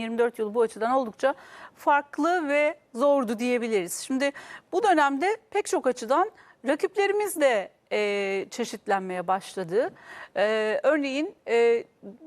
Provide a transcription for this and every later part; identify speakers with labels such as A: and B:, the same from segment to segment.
A: 24 yıl bu açıdan oldukça farklı ve zordu diyebiliriz. Şimdi bu dönemde pek çok açıdan rakiplerimiz de e, çeşitlenmeye başladı. E, örneğin e,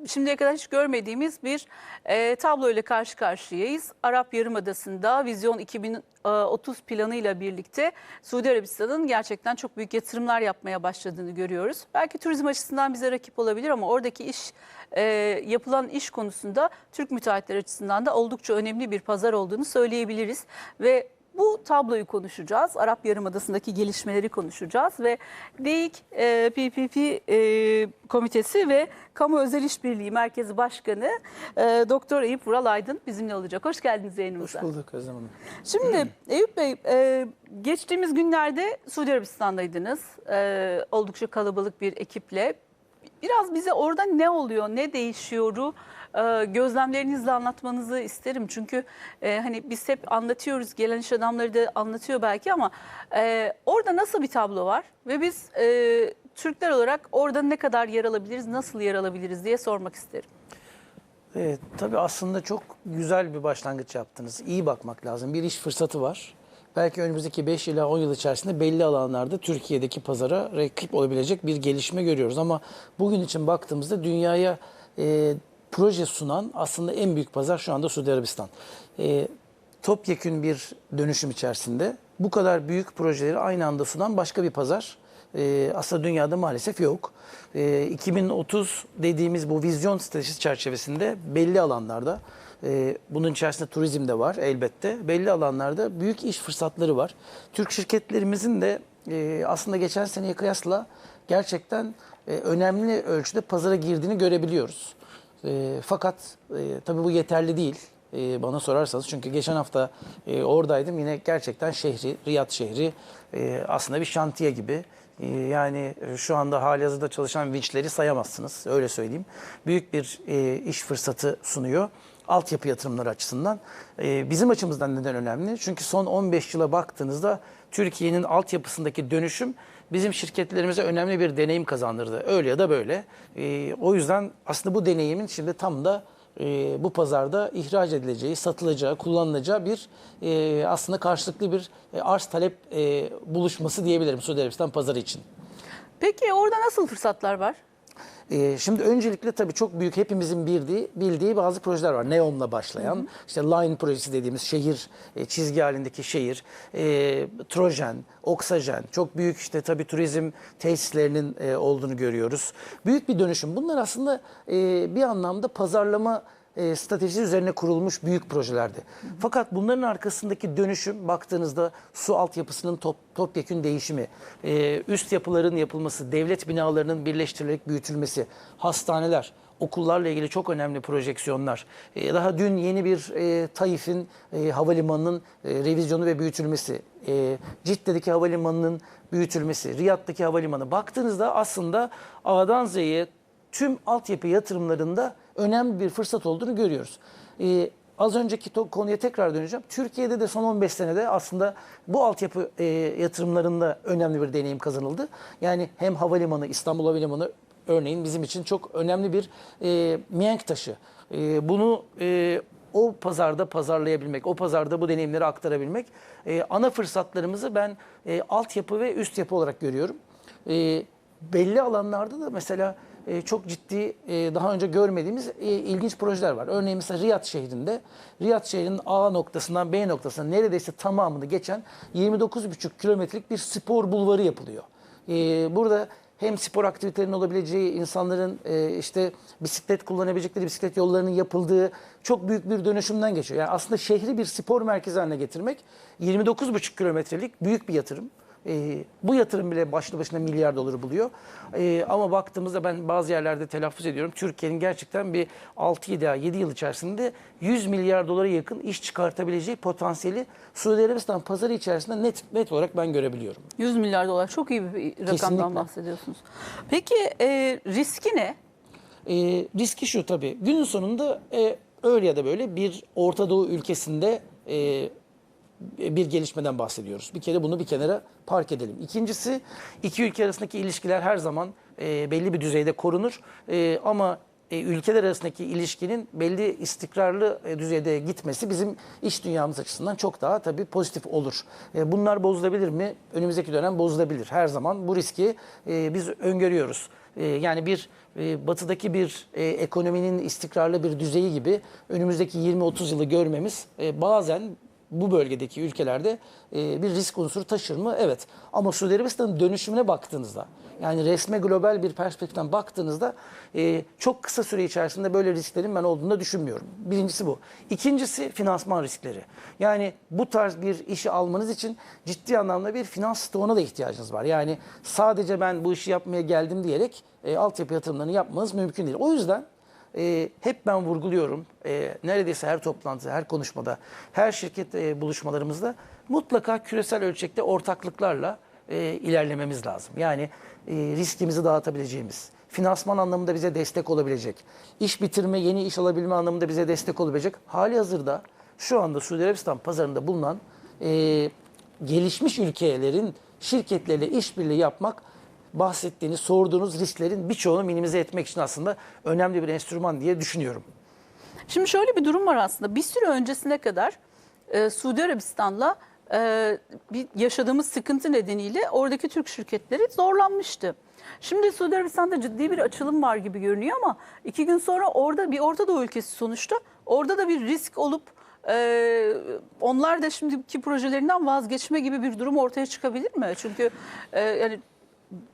A: şimdiye kadar hiç görmediğimiz bir e, tablo ile karşı karşıyayız. Arap Yarımadası'nda Vizyon 2030 planıyla birlikte Suudi Arabistan'ın gerçekten çok büyük yatırımlar yapmaya başladığını görüyoruz. Belki turizm açısından bize rakip olabilir ama oradaki iş e, yapılan iş konusunda Türk müteahhitler açısından da oldukça önemli bir pazar olduğunu söyleyebiliriz ve bu tabloyu konuşacağız. Arap Yarımadası'ndaki gelişmeleri konuşacağız ve DEİK e, PPP e, Komitesi ve Kamu Özel İşbirliği Merkezi Başkanı e, Doktor Eyüp Vural Aydın bizimle olacak. Hoş geldiniz yayınımıza.
B: Hoş bulduk Özlem Hanım.
A: Şimdi Eyüp Bey, e, geçtiğimiz günlerde Suudi Arabistan'daydınız. E, oldukça kalabalık bir ekiple. Biraz bize orada ne oluyor, ne değişiyoru e, gözlemlerinizle anlatmanızı isterim. Çünkü e, hani biz hep anlatıyoruz, gelen iş adamları da anlatıyor belki ama e, orada nasıl bir tablo var? Ve biz e, Türkler olarak orada ne kadar yer alabiliriz, nasıl yer alabiliriz diye sormak isterim.
B: Evet, tabii aslında çok güzel bir başlangıç yaptınız. İyi bakmak lazım. Bir iş fırsatı var. Belki önümüzdeki 5 ila 10 yıl içerisinde belli alanlarda Türkiye'deki pazara rakip olabilecek bir gelişme görüyoruz. Ama bugün için baktığımızda dünyaya e, proje sunan aslında en büyük pazar şu anda Suudi Arabistan. E, topyekün bir dönüşüm içerisinde bu kadar büyük projeleri aynı anda sunan başka bir pazar e, aslında dünyada maalesef yok. E, 2030 dediğimiz bu vizyon stratejisi çerçevesinde belli alanlarda bunun içerisinde turizm de var elbette. Belli alanlarda büyük iş fırsatları var. Türk şirketlerimizin de aslında geçen seneye kıyasla gerçekten önemli ölçüde pazara girdiğini görebiliyoruz. E, fakat e, tabii bu yeterli değil e, bana sorarsanız. Çünkü geçen hafta e, oradaydım. Yine gerçekten şehri, Riyad şehri e, aslında bir şantiye gibi. E, yani şu anda halihazırda çalışan vinçleri sayamazsınız. Öyle söyleyeyim. Büyük bir e, iş fırsatı sunuyor. Altyapı yatırımları açısından. E, bizim açımızdan neden önemli? Çünkü son 15 yıla baktığınızda Türkiye'nin altyapısındaki dönüşüm bizim şirketlerimize önemli bir deneyim kazandırdı. Öyle ya da böyle. E, o yüzden aslında bu deneyimin şimdi tam da e, bu pazarda ihraç edileceği, satılacağı, kullanılacağı bir e, aslında karşılıklı bir e, arz talep e, buluşması diyebilirim Suudi Arabistan pazarı için.
A: Peki orada nasıl fırsatlar var?
B: E, şimdi öncelikle tabii çok büyük hepimizin bildiği, bildiği bazı projeler var. Neon'la başlayan, işte Line projesi dediğimiz şehir, e, çizgi halindeki şehir, e, Trojen, Oksajen, çok büyük işte tabii turizm tesislerinin e, olduğunu görüyoruz. Büyük bir dönüşüm. Bunlar aslında e, bir anlamda pazarlama e, stratejisi üzerine kurulmuş büyük projelerdi. Fakat bunların arkasındaki dönüşüm baktığınızda su altyapısının top, topyekün değişimi, e, üst yapıların yapılması, devlet binalarının birleştirilerek büyütülmesi, hastaneler, okullarla ilgili çok önemli projeksiyonlar. E, daha dün yeni bir e, Taif'in e, havalimanının e, revizyonu ve büyütülmesi, e, Cidde'deki havalimanının büyütülmesi, Riyad'daki havalimanı baktığınızda aslında A'dan Z'ye tüm altyapı yatırımlarında önemli bir fırsat olduğunu görüyoruz. Ee, az önceki konuya tekrar döneceğim. Türkiye'de de son 15 senede aslında bu altyapı e, yatırımlarında önemli bir deneyim kazanıldı. Yani hem havalimanı, İstanbul Havalimanı örneğin bizim için çok önemli bir e, mihenk taşı. E, bunu e, o pazarda pazarlayabilmek, o pazarda bu deneyimleri aktarabilmek e, ana fırsatlarımızı ben e, altyapı ve üst yapı olarak görüyorum. E, belli alanlarda da mesela e, çok ciddi e, daha önce görmediğimiz e, ilginç projeler var. Örneğin mesela Riyad şehrinde, Riyad şehrinin A noktasından B noktasına neredeyse tamamını geçen 29,5 kilometrelik bir spor bulvarı yapılıyor. E, burada hem spor aktivitelerinin olabileceği, insanların e, işte bisiklet kullanabilecekleri bisiklet yollarının yapıldığı çok büyük bir dönüşümden geçiyor. Yani aslında şehri bir spor merkezi haline getirmek 29,5 kilometrelik büyük bir yatırım. E, bu yatırım bile başlı başına milyar doları buluyor. E, ama baktığımızda ben bazı yerlerde telaffuz ediyorum. Türkiye'nin gerçekten bir 6 ila 7 yıl içerisinde 100 milyar dolara yakın iş çıkartabileceği potansiyeli Suudi Arabistan pazarı içerisinde net net olarak ben görebiliyorum.
A: 100 milyar dolar çok iyi bir rakamdan
B: Kesinlikle.
A: bahsediyorsunuz. Peki e, riski ne?
B: E, riski şu tabii. Günün sonunda e, öyle ya da böyle bir Orta Doğu ülkesinde e, bir gelişmeden bahsediyoruz. Bir kere bunu bir kenara park edelim. İkincisi iki ülke arasındaki ilişkiler her zaman e, belli bir düzeyde korunur. E, ama e, ülkeler arasındaki ilişkinin belli istikrarlı e, düzeyde gitmesi bizim iş dünyamız açısından çok daha tabii pozitif olur. E, bunlar bozulabilir mi? Önümüzdeki dönem bozulabilir. Her zaman bu riski e, biz öngörüyoruz. E, yani bir e, batıdaki bir e, ekonominin istikrarlı bir düzeyi gibi önümüzdeki 20-30 yılı görmemiz e, bazen bu bölgedeki ülkelerde e, bir risk unsuru taşır mı? Evet. Ama Suudi Arabistan'ın dönüşümüne baktığınızda, yani resme global bir perspektiften baktığınızda e, çok kısa süre içerisinde böyle risklerin ben olduğunu düşünmüyorum. Birincisi bu. İkincisi finansman riskleri. Yani bu tarz bir işi almanız için ciddi anlamda bir finans stoğuna da ihtiyacınız var. Yani sadece ben bu işi yapmaya geldim diyerek e, altyapı yatırımlarını yapmanız mümkün değil. O yüzden e, hep ben vurguluyorum. E, neredeyse her toplantı, her konuşmada, her şirket e, buluşmalarımızda mutlaka küresel ölçekte ortaklıklarla e, ilerlememiz lazım. Yani e, riskimizi dağıtabileceğimiz, finansman anlamında bize destek olabilecek, iş bitirme, yeni iş alabilme anlamında bize destek olabilecek. Hali hazırda şu anda Suudi Arabistan pazarında bulunan e, gelişmiş ülkelerin şirketleriyle işbirliği yapmak bahsettiğiniz, sorduğunuz risklerin birçoğunu minimize etmek için aslında önemli bir enstrüman diye düşünüyorum.
A: Şimdi şöyle bir durum var aslında. Bir süre öncesine kadar e, Suudi Arabistan'la e, bir yaşadığımız sıkıntı nedeniyle oradaki Türk şirketleri zorlanmıştı. Şimdi Suudi Arabistan'da ciddi bir açılım var gibi görünüyor ama iki gün sonra orada bir Orta Doğu ülkesi sonuçta orada da bir risk olup e, onlar da şimdiki projelerinden vazgeçme gibi bir durum ortaya çıkabilir mi? Çünkü e, yani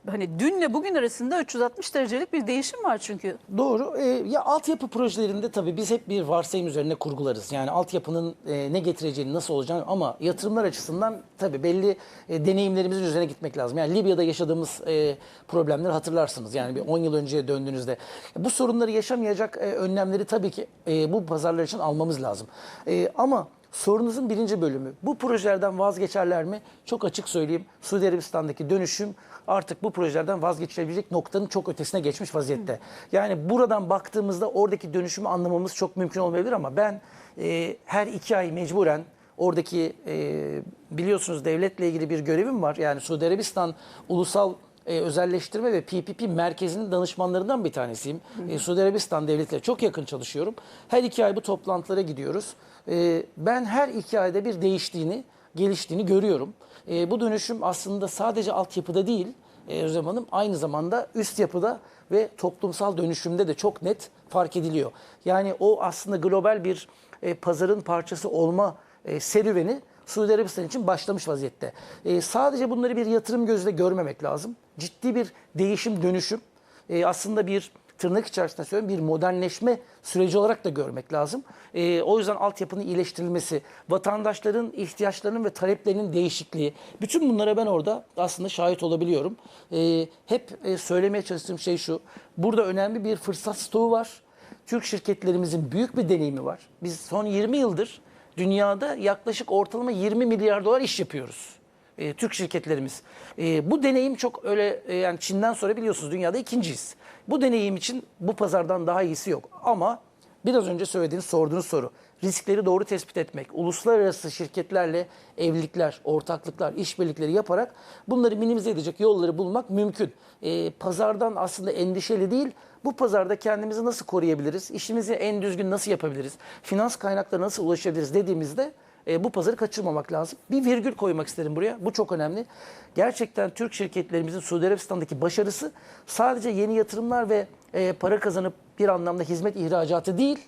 A: hani dünle bugün arasında 360 derecelik bir değişim var çünkü.
B: Doğru. Ee, ya altyapı projelerinde tabii biz hep bir varsayım üzerine kurgularız. Yani altyapının e, ne getireceğini, nasıl olacağını ama yatırımlar açısından tabii belli e, deneyimlerimizin üzerine gitmek lazım. Yani Libya'da yaşadığımız e, problemleri hatırlarsınız. Yani bir 10 yıl önceye döndüğünüzde. Bu sorunları yaşamayacak e, önlemleri tabii ki e, bu pazarlar için almamız lazım. E, ama Sorunuzun birinci bölümü. Bu projelerden vazgeçerler mi? Çok açık söyleyeyim. Suudi Arabistan'daki dönüşüm artık bu projelerden vazgeçilebilecek noktanın çok ötesine geçmiş vaziyette. Yani buradan baktığımızda oradaki dönüşümü anlamamız çok mümkün olmayabilir ama ben e, her iki ay mecburen oradaki e, biliyorsunuz devletle ilgili bir görevim var. Yani Suudi Arabistan ulusal e, özelleştirme ve PPP merkezinin danışmanlarından bir tanesiyim. E, Suudi Arabistan devletiyle çok yakın çalışıyorum. Her iki ay bu toplantılara gidiyoruz. E, ben her iki ayda bir değiştiğini, geliştiğini görüyorum. E, bu dönüşüm aslında sadece altyapıda değil, e, Özlem Hanım aynı zamanda üst yapıda ve toplumsal dönüşümde de çok net fark ediliyor. Yani o aslında global bir e, pazarın parçası olma e, serüveni Suudi Arabistan için başlamış vaziyette. E, sadece bunları bir yatırım gözüyle görmemek lazım. Ciddi bir değişim, dönüşüm. E, aslında bir tırnak içerisinde söylüyorum bir modernleşme süreci olarak da görmek lazım. E, o yüzden altyapının iyileştirilmesi, vatandaşların ihtiyaçlarının ve taleplerinin değişikliği, bütün bunlara ben orada aslında şahit olabiliyorum. E, hep e, söylemeye çalıştığım şey şu, burada önemli bir fırsat stoğu var. Türk şirketlerimizin büyük bir deneyimi var. Biz son 20 yıldır dünyada yaklaşık ortalama 20 milyar dolar iş yapıyoruz. E, Türk şirketlerimiz. E, bu deneyim çok öyle e, yani Çin'den sonra biliyorsunuz dünyada ikinciyiz. Bu deneyim için bu pazardan daha iyisi yok. Ama biraz önce söylediğiniz sorduğunuz soru riskleri doğru tespit etmek, uluslararası şirketlerle evlilikler, ortaklıklar, işbirlikleri yaparak bunları minimize edecek yolları bulmak mümkün. E, pazardan aslında endişeli değil, bu pazarda kendimizi nasıl koruyabiliriz, işimizi en düzgün nasıl yapabiliriz, finans kaynaklarına nasıl ulaşabiliriz dediğimizde e, bu pazarı kaçırmamak lazım. Bir virgül koymak isterim buraya. Bu çok önemli. Gerçekten Türk şirketlerimizin Suudi Arabistan'daki başarısı sadece yeni yatırımlar ve e, para kazanıp bir anlamda hizmet ihracatı değil.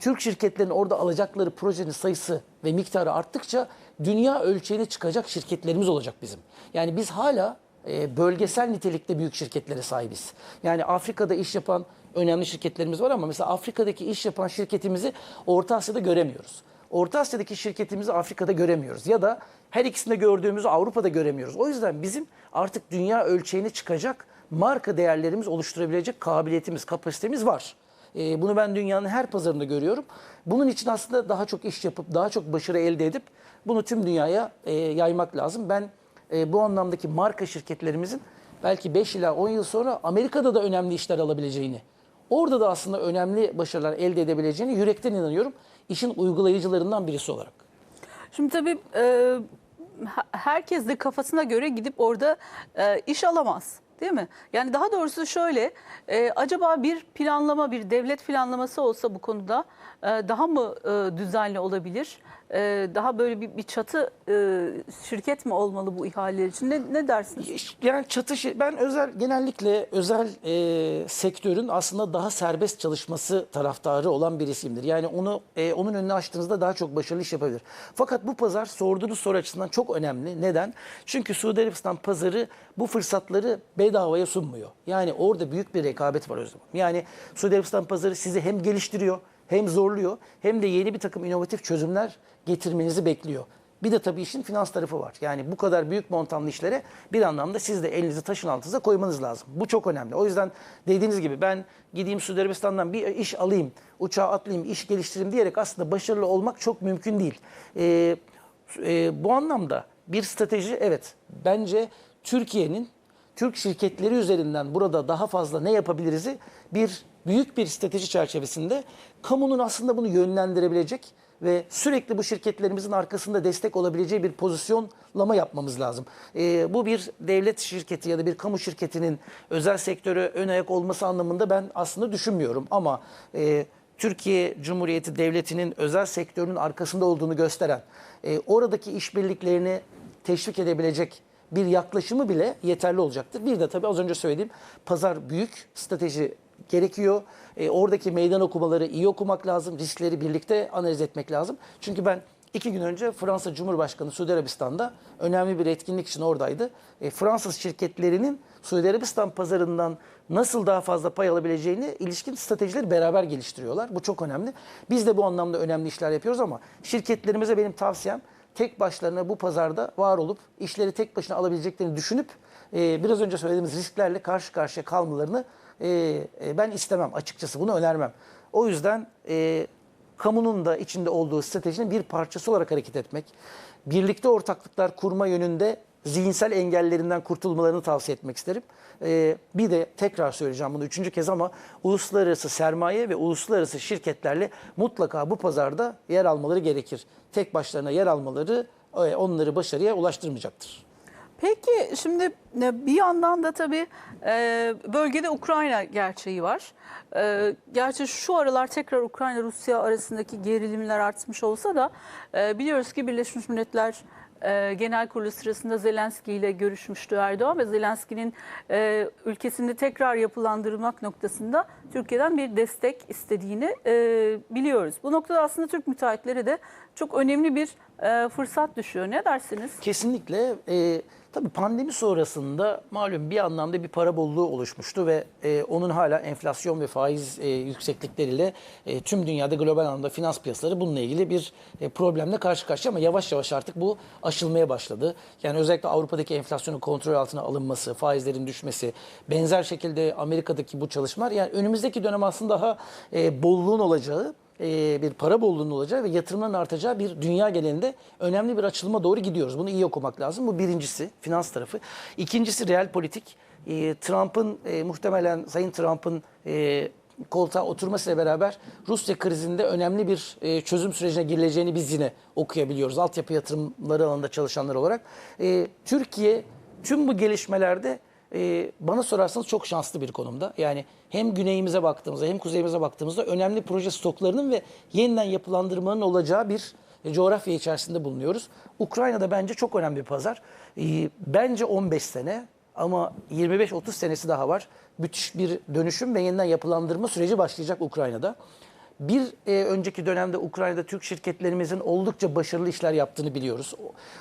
B: Türk şirketlerinin orada alacakları projenin sayısı ve miktarı arttıkça dünya ölçeğine çıkacak şirketlerimiz olacak bizim. Yani biz hala e, bölgesel nitelikte büyük şirketlere sahibiz. Yani Afrika'da iş yapan önemli şirketlerimiz var ama mesela Afrika'daki iş yapan şirketimizi Orta Asya'da göremiyoruz. Orta Asya'daki şirketimizi Afrika'da göremiyoruz ya da her ikisinde gördüğümüzü Avrupa'da göremiyoruz. O yüzden bizim artık dünya ölçeğine çıkacak marka değerlerimiz oluşturabilecek kabiliyetimiz, kapasitemiz var. Ee, bunu ben dünyanın her pazarında görüyorum. Bunun için aslında daha çok iş yapıp, daha çok başarı elde edip bunu tüm dünyaya e, yaymak lazım. Ben e, bu anlamdaki marka şirketlerimizin belki 5 ila 10 yıl sonra Amerika'da da önemli işler alabileceğini, orada da aslında önemli başarılar elde edebileceğini yürekten inanıyorum. İşin uygulayıcılarından birisi olarak.
A: Şimdi tabii e, herkes de kafasına göre gidip orada e, iş alamaz. Değil mi? Yani daha doğrusu şöyle, e, acaba bir planlama, bir devlet planlaması olsa bu konuda e, daha mı e, düzenli olabilir? E, daha böyle bir, bir çatı e, şirket mi olmalı bu ihaleler için? Ne, ne dersiniz?
B: Yani çatışı ben özel genellikle özel e, sektörün aslında daha serbest çalışması taraftarı olan birisiyimdir. Yani onu e, onun önüne açtığınızda daha çok başarılı iş yapabilir. Fakat bu pazar sorduğunuz soru açısından çok önemli. Neden? Çünkü Suudi Arabistan pazarı bu fırsatları bedavaya sunmuyor. Yani orada büyük bir rekabet var o zaman. Yani Suudi Arabistan pazarı sizi hem geliştiriyor hem zorluyor hem de yeni bir takım inovatif çözümler getirmenizi bekliyor. Bir de tabii işin finans tarafı var. Yani bu kadar büyük montanlı işlere bir anlamda siz de elinizi taşın altınıza koymanız lazım. Bu çok önemli. O yüzden dediğiniz gibi ben gideyim Suudi Arabistan'dan bir iş alayım, uçağa atlayayım, iş geliştireyim diyerek aslında başarılı olmak çok mümkün değil. Ee, e, bu anlamda bir strateji evet bence Türkiye'nin Türk şirketleri üzerinden burada daha fazla ne yapabiliriz'i bir büyük bir strateji çerçevesinde kamunun aslında bunu yönlendirebilecek ve sürekli bu şirketlerimizin arkasında destek olabileceği bir pozisyonlama yapmamız lazım. Ee, bu bir devlet şirketi ya da bir kamu şirketinin özel sektöre ön ayak olması anlamında ben aslında düşünmüyorum. Ama e, Türkiye Cumhuriyeti Devleti'nin özel sektörün arkasında olduğunu gösteren, e, oradaki işbirliklerini teşvik edebilecek bir yaklaşımı bile yeterli olacaktır. Bir de tabii az önce söylediğim pazar büyük, strateji gerekiyor. E, oradaki meydan okumaları iyi okumak lazım. Riskleri birlikte analiz etmek lazım. Çünkü ben iki gün önce Fransa Cumhurbaşkanı Suudi Arabistan'da önemli bir etkinlik için oradaydı. E, Fransız şirketlerinin Suudi Arabistan pazarından nasıl daha fazla pay alabileceğini ilişkin stratejileri beraber geliştiriyorlar. Bu çok önemli. Biz de bu anlamda önemli işler yapıyoruz ama şirketlerimize benim tavsiyem tek başlarına bu pazarda var olup işleri tek başına alabileceklerini düşünüp e, biraz önce söylediğimiz risklerle karşı karşıya kalmalarını e, e, ben istemem açıkçası bunu önermem. O yüzden e, kamunun da içinde olduğu stratejinin bir parçası olarak hareket etmek, birlikte ortaklıklar kurma yönünde zihinsel engellerinden kurtulmalarını tavsiye etmek isterim. Ee, bir de tekrar söyleyeceğim bunu üçüncü kez ama uluslararası sermaye ve uluslararası şirketlerle mutlaka bu pazarda yer almaları gerekir. Tek başlarına yer almaları e, onları başarıya ulaştırmayacaktır.
A: Peki şimdi e, bir yandan da tabii e, bölgede Ukrayna gerçeği var. E, Gerçi şu aralar tekrar Ukrayna-Rusya arasındaki gerilimler artmış olsa da biliyoruz ki Birleşmiş Milletler Genel Kurulu sırasında Zelenski ile görüşmüştü Erdoğan ve Zelenski'nin e, ülkesinde tekrar yapılandırılmak noktasında Türkiye'den bir destek istediğini biliyoruz. Bu noktada aslında Türk müteahhitleri de çok önemli bir e, fırsat düşüyor. Ne dersiniz?
B: Kesinlikle. E, tabii pandemi sonrasında malum bir anlamda bir para bolluğu oluşmuştu ve e, onun hala enflasyon ve faiz e, yükseklikleriyle e, tüm dünyada global anlamda finans piyasaları bununla ilgili bir e, problemle karşı karşıya ama yavaş yavaş artık bu aşılmaya başladı. Yani özellikle Avrupa'daki enflasyonun kontrol altına alınması, faizlerin düşmesi, benzer şekilde Amerika'daki bu çalışmalar yani önümüzdeki dönem aslında daha e, bolluğun olacağı e, bir para bolluğunun olacağı ve yatırımların artacağı bir dünya genelinde önemli bir açılıma doğru gidiyoruz. Bunu iyi okumak lazım. Bu birincisi finans tarafı. İkincisi real politik. E, Trump'ın e, muhtemelen Sayın Trump'ın e, koltuğa oturmasıyla beraber Rusya krizinde önemli bir çözüm sürecine girileceğini biz yine okuyabiliyoruz. Altyapı yatırımları alanında çalışanlar olarak. Türkiye tüm bu gelişmelerde e, bana sorarsanız çok şanslı bir konumda. Yani hem güneyimize baktığımızda hem kuzeyimize baktığımızda önemli proje stoklarının ve yeniden yapılandırmanın olacağı bir e, coğrafya içerisinde bulunuyoruz. Ukrayna'da bence çok önemli bir pazar. E, bence 15 sene ama 25-30 senesi daha var. Müthiş bir dönüşüm ve yeniden yapılandırma süreci başlayacak Ukrayna'da. Bir e, önceki dönemde Ukrayna'da Türk şirketlerimizin oldukça başarılı işler yaptığını biliyoruz.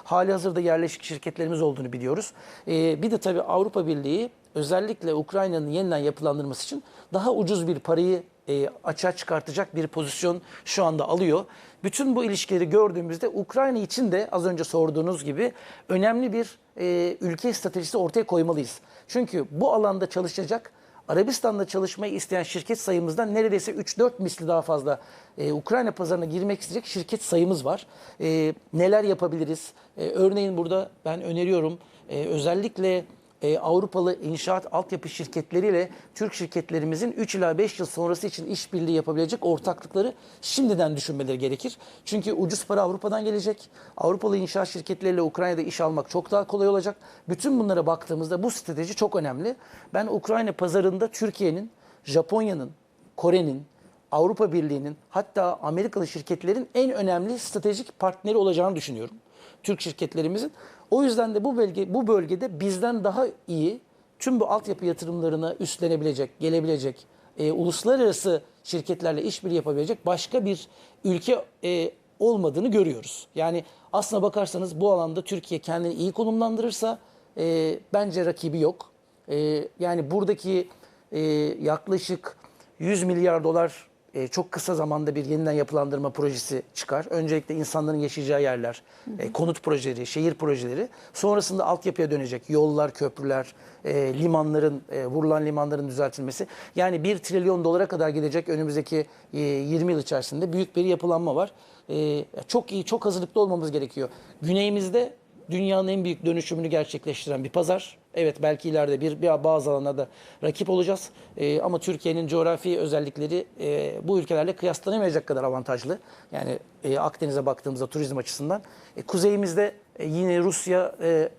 B: Hali hazırda yerleşik şirketlerimiz olduğunu biliyoruz. E, bir de tabii Avrupa Birliği özellikle Ukrayna'nın yeniden yapılandırması için daha ucuz bir parayı e, açığa çıkartacak bir pozisyon şu anda alıyor. Bütün bu ilişkileri gördüğümüzde Ukrayna için de az önce sorduğunuz gibi önemli bir e, ülke stratejisi ortaya koymalıyız. Çünkü bu alanda çalışacak Arabistan'da çalışmayı isteyen şirket sayımızdan neredeyse 3-4 misli daha fazla e, Ukrayna pazarına girmek isteyecek şirket sayımız var. E, neler yapabiliriz? E, örneğin burada ben öneriyorum e, özellikle e, Avrupalı inşaat altyapı şirketleriyle Türk şirketlerimizin 3 ila 5 yıl sonrası için işbirliği yapabilecek ortaklıkları şimdiden düşünmeleri gerekir. Çünkü ucuz para Avrupa'dan gelecek. Avrupalı inşaat şirketleriyle Ukrayna'da iş almak çok daha kolay olacak. Bütün bunlara baktığımızda bu strateji çok önemli. Ben Ukrayna pazarında Türkiye'nin, Japonya'nın, Kore'nin, Avrupa Birliği'nin hatta Amerikalı şirketlerin en önemli stratejik partneri olacağını düşünüyorum. Türk şirketlerimizin. O yüzden de bu bölge bu bölgede bizden daha iyi tüm bu altyapı yatırımlarına üstlenebilecek, gelebilecek, e, uluslararası şirketlerle işbirliği yapabilecek başka bir ülke e, olmadığını görüyoruz. Yani aslına bakarsanız bu alanda Türkiye kendini iyi konumlandırırsa e, bence rakibi yok. E, yani buradaki e, yaklaşık 100 milyar dolar e, çok kısa zamanda bir yeniden yapılandırma projesi çıkar. Öncelikle insanların yaşayacağı yerler, e, konut projeleri, şehir projeleri. Sonrasında altyapıya dönecek yollar, köprüler, e, limanların, e, vurulan limanların düzeltilmesi. Yani 1 trilyon dolara kadar gidecek önümüzdeki e, 20 yıl içerisinde büyük bir yapılanma var. E, çok iyi, çok hazırlıklı olmamız gerekiyor. Güneyimizde dünyanın en büyük dönüşümünü gerçekleştiren bir pazar. Evet belki ileride bir, bir bazı alanlarda rakip olacağız. Ee, ama Türkiye'nin coğrafi özellikleri e, bu ülkelerle kıyaslanamayacak kadar avantajlı. Yani e, Akdeniz'e baktığımızda turizm açısından. E, kuzeyimizde e, yine Rusya e,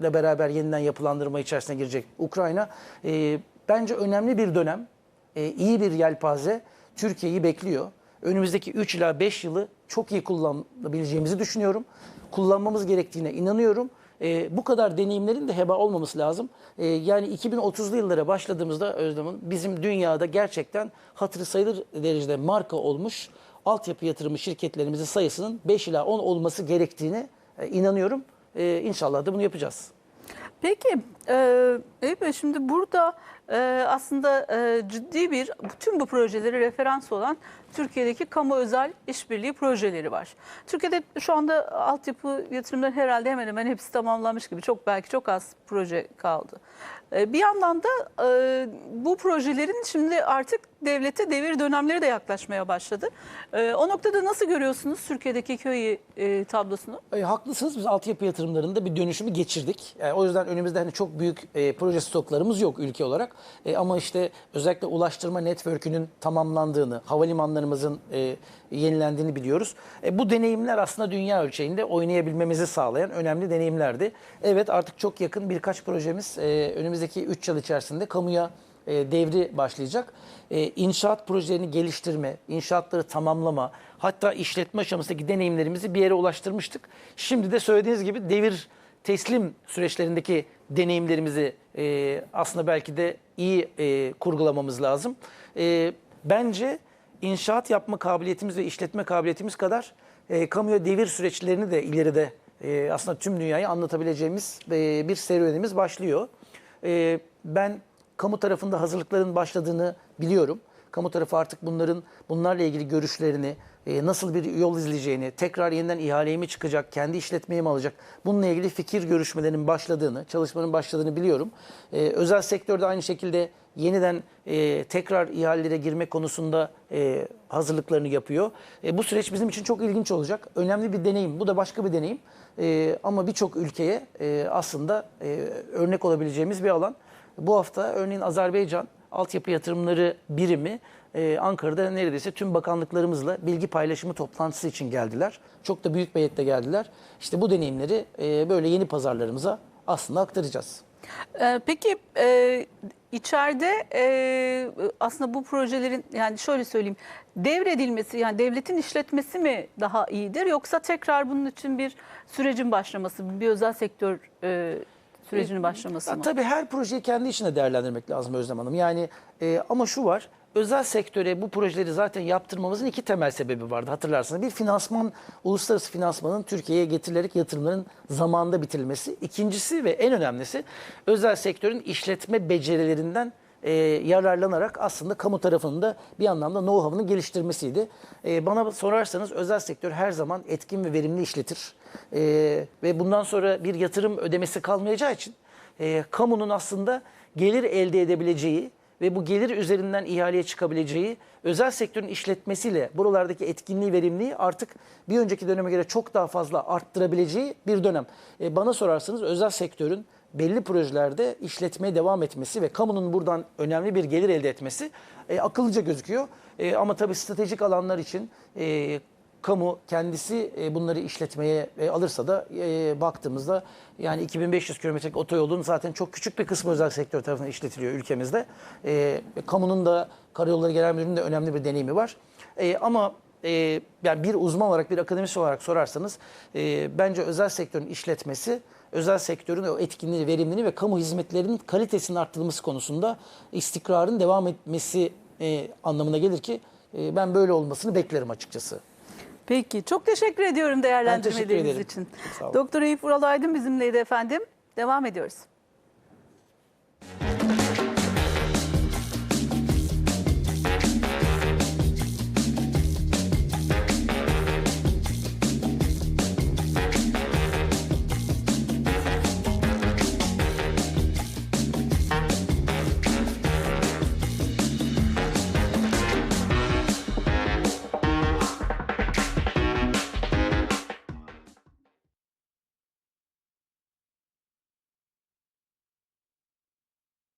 B: ile beraber yeniden yapılandırma içerisine girecek Ukrayna. E, bence önemli bir dönem, e, iyi bir yelpaze Türkiye'yi bekliyor. Önümüzdeki 3 ila 5 yılı çok iyi kullanabileceğimizi düşünüyorum. Kullanmamız gerektiğine inanıyorum. E, bu kadar deneyimlerin de heba olmaması lazım. E, yani 2030'lu yıllara başladığımızda Özlem'in bizim dünyada gerçekten hatırı sayılır derecede marka olmuş altyapı yatırımı şirketlerimizin sayısının 5 ila 10 olması gerektiğine e, inanıyorum. E, inşallah da bunu yapacağız.
A: Peki e, Eyüp Bey şimdi burada e, aslında e, ciddi bir tüm bu projeleri referans olan Türkiye'deki kamu özel işbirliği projeleri var. Türkiye'de şu anda altyapı yatırımları herhalde hemen hemen hepsi tamamlanmış gibi. Çok belki çok az proje kaldı. E, bir yandan da e, bu projelerin şimdi artık devlete devir dönemleri de yaklaşmaya başladı. E, o noktada nasıl görüyorsunuz Türkiye'deki köy e, tablosunu?
B: E, haklısınız. Biz altyapı yatırımlarında bir dönüşümü geçirdik. E, o yüzden önümüzde hani çok büyük e, proje stoklarımız yok ülke olarak. E, ama işte özellikle ulaştırma network'ünün tamamlandığını, havalimanlarımızın e, yenilendiğini biliyoruz. E, bu deneyimler aslında dünya ölçeğinde oynayabilmemizi sağlayan önemli deneyimlerdi. Evet artık çok yakın birkaç projemiz e, önümüzdeki 3 yıl içerisinde kamuya e, devri başlayacak. E, inşaat projelerini geliştirme, inşaatları tamamlama, hatta işletme aşamasındaki deneyimlerimizi bir yere ulaştırmıştık. Şimdi de söylediğiniz gibi devir teslim süreçlerindeki deneyimlerimizi e, aslında belki de iyi e, kurgulamamız lazım. E, bence inşaat yapma kabiliyetimiz ve işletme kabiliyetimiz kadar e, kamuya devir süreçlerini de ileride e, aslında tüm dünyayı anlatabileceğimiz e, bir serüvenimiz başlıyor. E, ben kamu tarafında hazırlıkların başladığını biliyorum. Kamu tarafı artık bunların bunlarla ilgili görüşlerini, e, nasıl bir yol izleyeceğini, tekrar yeniden ihaleye mi çıkacak, kendi işletmeye mi alacak, bununla ilgili fikir görüşmelerinin başladığını, çalışmanın başladığını biliyorum. E, özel sektörde aynı şekilde yeniden e, tekrar ihalelere girme konusunda e, hazırlıklarını yapıyor. E, bu süreç bizim için çok ilginç olacak. Önemli bir deneyim. Bu da başka bir deneyim. E, ama birçok ülkeye e, aslında e, örnek olabileceğimiz bir alan. Bu hafta örneğin Azerbaycan altyapı yatırımları birimi e, Ankara'da neredeyse tüm bakanlıklarımızla bilgi paylaşımı toplantısı için geldiler. Çok da büyük bir heyetle geldiler. İşte bu deneyimleri e, böyle yeni pazarlarımıza aslında aktaracağız.
A: Ee, Peki e, içeride e, aslında bu projelerin yani şöyle söyleyeyim devredilmesi yani devletin işletmesi mi daha iyidir yoksa tekrar bunun için bir sürecin başlaması bir özel sektör e, sürecinin başlaması
B: Ya,
A: mı?
B: tabii her projeyi kendi içinde değerlendirmek lazım Özlem Hanım. Yani e, ama şu var. Özel sektöre bu projeleri zaten yaptırmamızın iki temel sebebi vardı hatırlarsınız. Bir finansman, uluslararası finansmanın Türkiye'ye getirilerek yatırımların zamanında bitirilmesi. İkincisi ve en önemlisi özel sektörün işletme becerilerinden e, yararlanarak aslında kamu tarafında bir anlamda know-how'ını geliştirmesiydi. E, bana sorarsanız özel sektör her zaman etkin ve verimli işletir. E, ve bundan sonra bir yatırım ödemesi kalmayacağı için e, kamunun aslında gelir elde edebileceği ve bu gelir üzerinden ihaleye çıkabileceği özel sektörün işletmesiyle buralardaki etkinliği, verimliliği artık bir önceki döneme göre çok daha fazla arttırabileceği bir dönem. E, bana sorarsanız özel sektörün belli projelerde işletmeye devam etmesi ve kamunun buradan önemli bir gelir elde etmesi e, akıllıca gözüküyor. E, ama tabii stratejik alanlar için e, kamu kendisi e, bunları işletmeye e, alırsa da e, baktığımızda yani 2500 kilometrelik otoyolun zaten çok küçük bir kısmı özel sektör tarafından işletiliyor ülkemizde. Kamunun da Karayolları Genel Müdürlüğü'nün de önemli bir deneyimi var. Ama yani bir uzman olarak, bir akademisyen olarak sorarsanız bence özel sektörün işletmesi, özel sektörün o etkinliği, verimliliğini ve kamu hizmetlerinin kalitesinin arttırılması konusunda istikrarın devam etmesi anlamına gelir ki ben böyle olmasını beklerim açıkçası.
A: Peki çok teşekkür ediyorum değerlendirmeleriniz
B: ederim.
A: için. Doktor Eyüp Vural Aydın bizimleydi efendim. Devam ediyoruz.